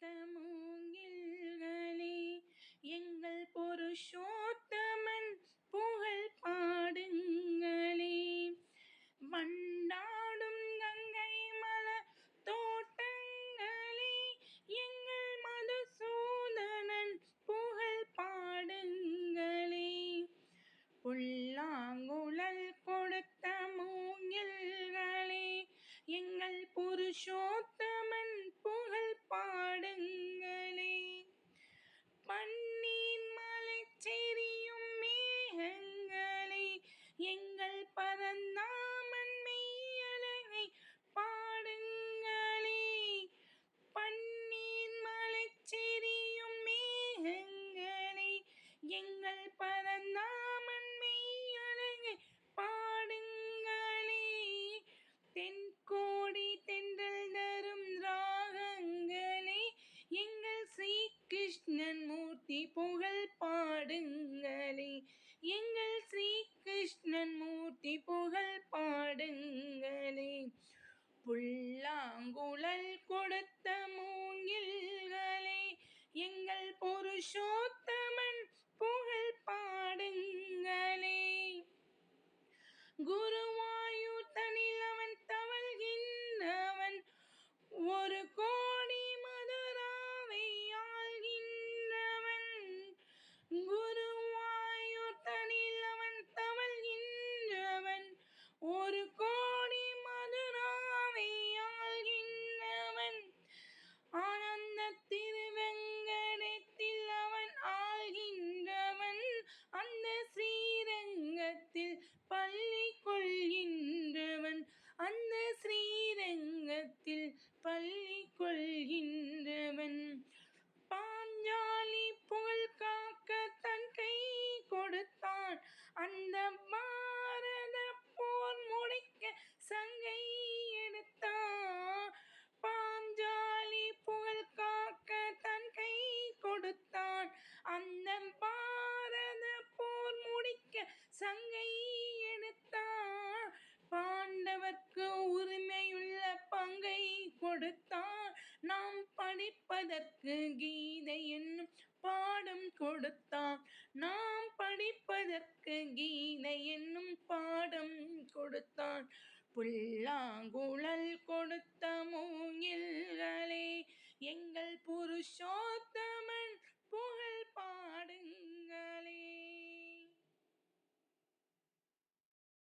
them பாடுங்களே. எங்கள் ஸ்ரீ கிருஷ்ணன் மூர்த்தி புகழ் பா சங்கை எடுத்தான் பாண்டவர்க்கு உரிமையுள்ள பங்கை கொடுத்தான் நாம் படிப்பதற்கு கீதை என்னும் பாடம் கொடுத்தான் நாம் படிப்பதற்கு கீதை என்னும் பாடம் கொடுத்தான் புல்லாங்குழல் கொடுத்தமோ